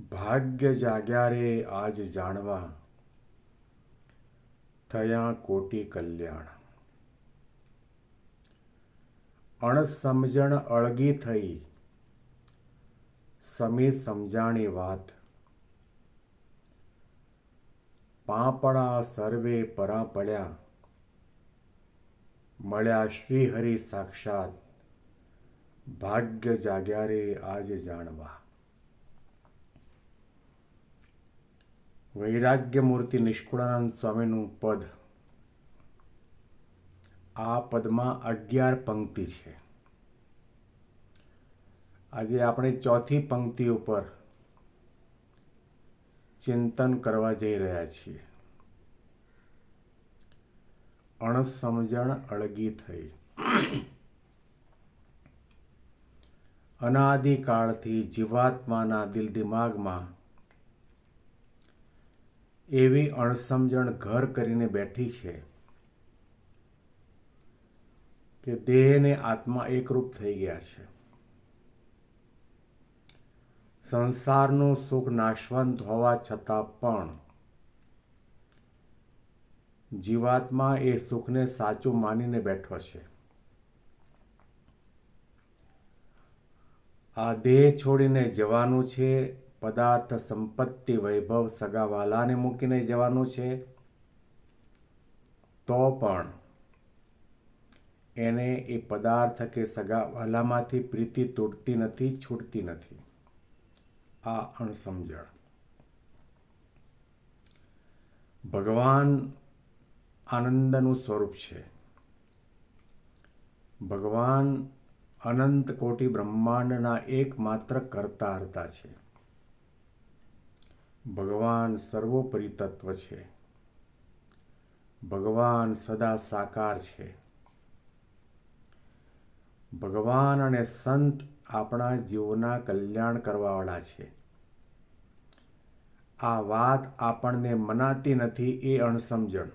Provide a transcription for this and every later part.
ભાગ્ય જાગ્યા રે આજ જાણવા. થયા કોટી કલ્યાણ. અણસમજણ અળગી થઈ. સમી સમજાણી વાત. પાંપણા સર્વે પરા પડ્યા મળ્યા શ્રીહરિ સાક્ષાત. ભાગ્ય જાગ્યા રે આજ જાણવા. વૈરાગ્ય મૂર્તિ નિષ્કુળાનંદ સ્વામીનું પદ. આ પદમાં અગિયાર પંક્તિ છે. આજે આપણે ચોથી પંક્તિ ઉપર ચિંતન કરવા જઈ રહ્યા છીએ. અણસમજણ અળગી થઈ. અનાદિકાળથી જીવાત્માના દિલ દિમાગમાં એવી અણસમજણ ઘર કરીને બેઠી છે કે દેહ ને આત્મા એકરૂપ થઈ ગયા છે. સંસારનું સુખ નાશવંત હોવા છતાં પણ જીવાત્મા એ સુખને સાચું માનીને બેઠો છે. આ દેહ છોડીને જવાનું છે પદાર્થ સંપત્તિ વૈભવ સગાવાલાને મૂકીને જવાનું છે. તો પણ એને એ પદાર્થ કે સગાવાલામાંથી પ્રીતિ તૂટતી નથી, છૂટતી નથી. આ અણસમજણ. ભગવાન આનંદનું સ્વરૂપ છે. ભગવાન અનંત કોટી બ્રહ્માંડના એકમાત્ર કરતા હરતા છે. ભગવાન સર્વોપરી તત્વ છે. ભગવાન સદા સાકાર છે. ભગવાન અને સંત આપણા જીવના કલ્યાણ કરવાવાળા છે. આ વાત આપણને મનાતી નથી એ અણસમજણ.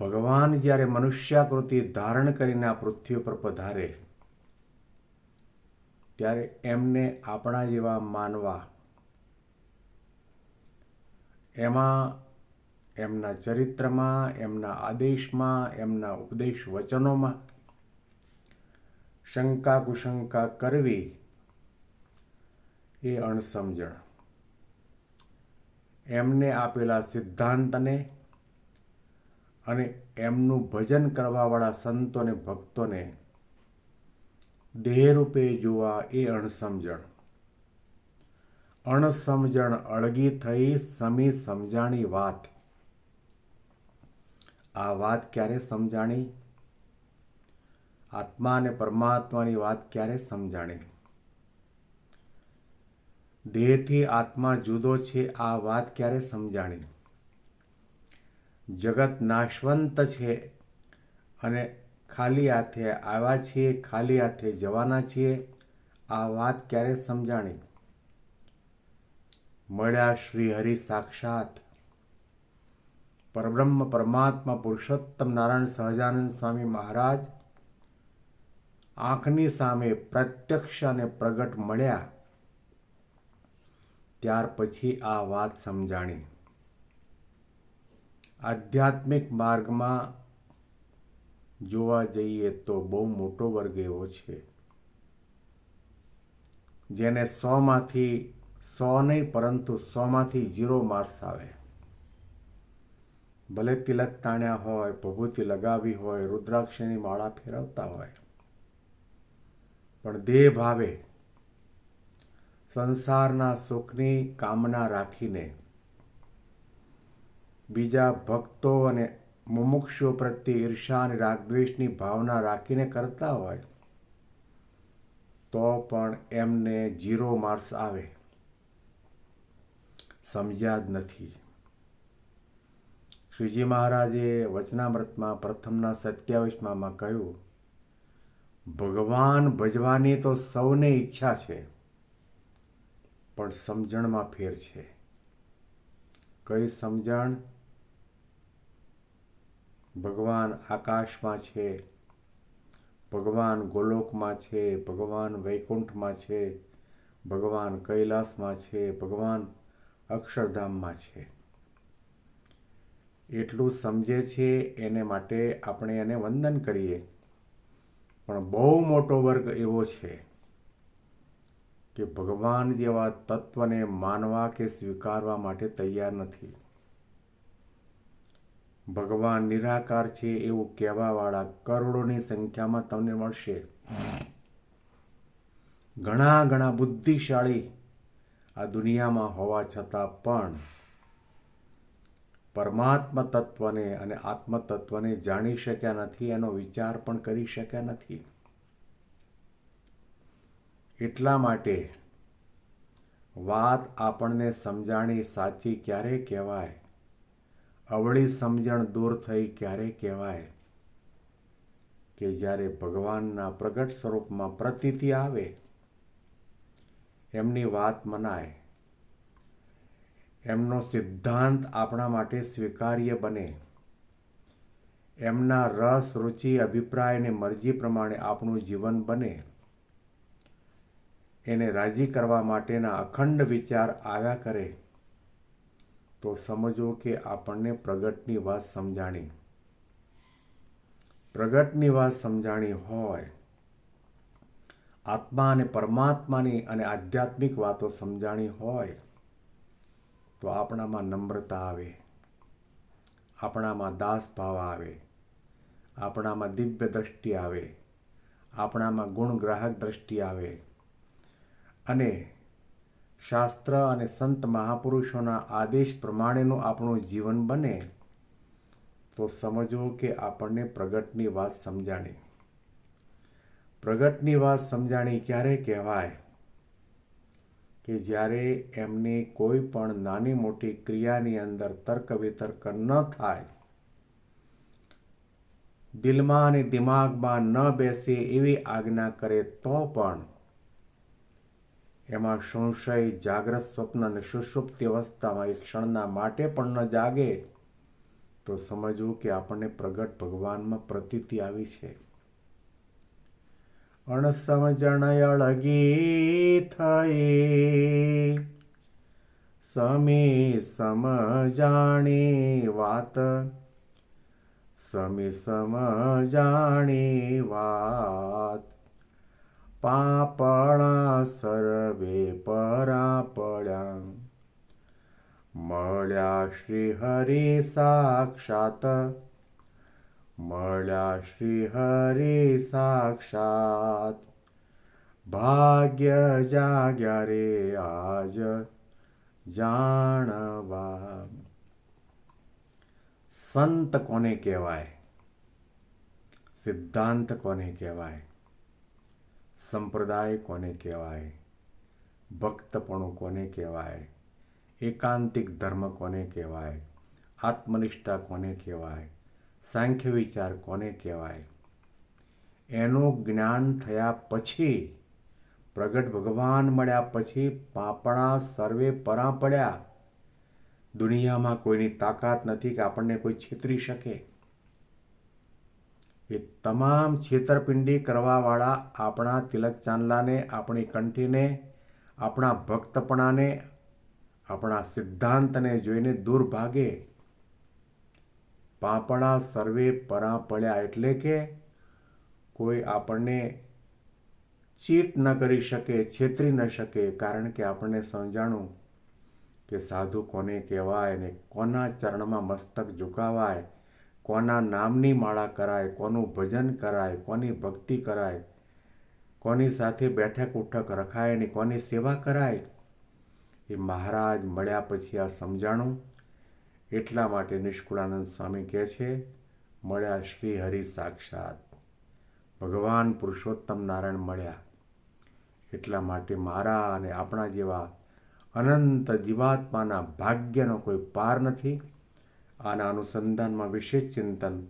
ભગવાન જ્યારે મનુષ્યાકૃતિ ધારણ કરીને આ પૃથ્વી પર પધારે ત્યારે એમને આપણા જેવા માનવા, એમાં એમના ચરિત્રમાં, એમના આદેશમાં, એમના ઉપદેશ વચનોમાં શંકા કુશંકા કરવી એ અણસમજણ. એમને આપેલા સિદ્ધાંતને અને એમનું ભજન કરવાવાળા સંતોને, ભક્તોને દેહરૂપે જોવા એ અણસમજણ. અણસમજણ અળગી થઈ સમી સમજાણી વાત. આ વાત ક્યારે સમજાણી? આત્મા અને પરમાત્માની વાત ક્યારે સમજાણી? દેહથી આત્મા જુદો છે, આ વાત ક્યારે સમજાણી? જગત નાશવંત છે અને ખાલી હાથે આવ્યા છીએ, ખાલી હાથે જવાના છીએ. આ વાત ક્યારે સમજાણી? મળ્યા શ્રી હરિ સાક્ષાત. પરબ્રહ્મ પરમાત્મા પુરુષોત્તમ નારાયણ સહજાનંદ સ્વામી મહારાજ આંખની સામે પ્રત્યક્ષ અને પ્રગટ મળ્યા. ત્યાર પછી આ વાત સમજાણી. આધ્યાત્મિક માર્ગમાં જોવા જઈએ તો બહુ મોટો વર્ગ એવો છે, જેને સોમાંથી, સો નહીં પરંતુ સોમાંથી ઝીરો માર્ક્સ આવે. ભલે તિલક તાણ્યા હોય, ભભૂતિ લગાવી હોય, રુદ્રાક્ષની માળા ફેરવતા હોય, પણ દેહ ભાવે, સંસારના સુખની કામના રાખીને બીજા ભક્તો અને મુમુક્ષુઓ પ્રત્યે ઈર્ષા અને રાગદ્વેષની ભાવના રાખીને કરતા હોય, તો પણ એમને ઝીરો માર્ક્સ આવે. સમજ્યા જ નથી. શ્રીજી મહારાજે વચનામૃતમાં પ્રથમના સત્યાવીસમાં કહ્યું, ભગવાન ભજવાની તો સૌને ઈચ્છા છે, પણ સમજણમાં ફેર છે. કઈ સમજણ? ભગવાન આકાશમાં છે, ભગવાન ગોલોકમાં છે, ભગવાન વૈકુંઠમાં છે, ભગવાન કૈલાસમાં છે, ભગવાન અક્ષરધામમાં છે. એટલું સમજે છે એને માટે આપણે એને વંદન કરીએ. પણ બહુ મોટો વર્ગ એવો છે કે ભગવાન જેવા તત્વને માનવા કે સ્વીકારવા માટે તૈયાર નથી. ભગવાન નિરાકાર છે એવું કહેવાવાળા કરોડોની સંખ્યામાં તમને મળશે. ઘણા ઘણા બુદ્ધિશાળી આ દુનિયામાં હોવા છતાં પણ પરમાત્મા તત્વને અને આત્મ તત્વને જાણી શક્યા નથી, એનો વિચાર પણ કરી શક્યા નથી. એટલા માટે વાત આપણને સમજાણી સાચી ક્યારે કહેવાય? અવળી સમજણ દૂર થઈ ક્યારે કહેવાય? કે જ્યારે ભગવાનના પ્રગટ સ્વરૂપમાં પ્રતીતિ આવે, એમની વાત મનાય, એમનો સિદ્ધાંત આપણા માટે સ્વીકાર્ય બને, એમના રસ, રુચિ, અભિપ્રાય અને મરજી પ્રમાણે આપણું જીવન બને, એને રાજી કરવા માટેના અખંડ વિચાર આવ્યા કરે. તો સમજો કે આપણને પ્રગટની વાત સમજાણી. પ્રગટની વાત સમજાણી હોય, આત્મા અને પરમાત્માની અને આધ્યાત્મિક વાતો સમજાણી હોય, તો આપણામાં નમ્રતા આવે, આપણામાં દાસ ભાવ આવે, આપણામાં દિવ્ય દ્રષ્ટિ આવે, આપણામાં ગુણ ગ્રાહક દ્રષ્ટિ આવે અને શાસ્ત્ર અને સંત મહાપુરુષોના આદેશ પ્રમાણેનું આપણું જીવન બને, તો સમજવું કે આપણને પ્રગટની વાત સમજાણી. પ્રગટની વાત સમજાણી ક્યારે કહેવાય? કે જ્યારે એમની કોઈ પણ નાની મોટી ક્રિયાની અંદર તર્ક વિતર્ક ન થાય, દિલમાં અને દિમાગમાં ન બેસે એવી આજ્ઞા કરે તો પણ એમાં સંશય, જાગ્રત સ્વપ્ન અને સુષુપ્તિ અવસ્થામાં એક ક્ષણના માટે પણ ન જાગે, તો સમજવું કે આપણને પ્રગટ ભગવાનમાં પ્રતીતિ આવી છે. અણસમજણ અળગી થઈ સમી સમજાણી વાત, સમી સમજાણી વાત. પાપણા સર્વે પરા પડ્યા મળ્યા શ્રી હરિ સાક્ષાત. મળ્યા શ્રી હરિ સાક્ષાત. ભાગ્ય જાગ્યા રે આજ જાણવા. સંત કોને કહેવાય? સિદ્ધાંત કોને કહેવાય? સંપ્રદાય કોને કહેવાય? ભક્તપણું કોને કહેવાય? એકાંતિક ધર્મ કોને કહેવાય? આત્મનિષ્ઠા કોને કહેવાય? સાંખ્ય વિચાર કોને કહેવાય? એનું જ્ઞાન થયા પછી, પ્રગટ ભગવાન મળ્યા પછી પાપણા સર્વે પરા પડ્યા. દુનિયામાં કોઈની તાકાત નથી કે આપણને કોઈ છેતરી શકે. એ તમામ છેતરપિંડી કરવાવાળા આપણા તિલક ચાંદલાને, આપણી કંઠીને, આપણા ભક્તપણાને, આપણા સિદ્ધાંતને જોઈને દૂર ભાગે પાપણા સર્વે પરા પડ્યા એટલે કે કોઈ આપણને ચીટ ન કરી શકે, છેતરી ન શકે, કારણ કે આપણને સમજાણું કે સાધુ કોને કહેવાય ને કોના ચરણમાં મસ્તક ઝુકાવાય. કોના નામની માળા કરાય, કોનું ભજન કરાય, કોની ભક્તિ કરાય, કોની સાથે બેઠક ઉઠક રખાય ને કોની સેવા કરાય, એ મહારાજ મળ્યા પછી આ સમજાણું. એટલા માટે નિષ્કુળાનંદ સ્વામી કહે છે, મળ્યા શ્રી હરિ સાક્ષાત. ભગવાન પુરુષોત્તમ નારાયણ મળ્યા. એટલા માટે મારા અને આપણા જેવા અનંત જીવાત્માના ભાગ્યનો કોઈ પાર નથી. આના અનુસંધાનમાં વિશેષ ચિંતન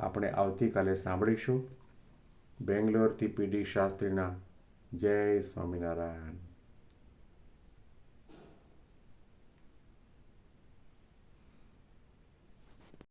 આપણે આવતીકાલે સાંભળીશું. બેંગ્લોરથી પીડી શાસ્ત્રીના જય સ્વામિનારાયણ.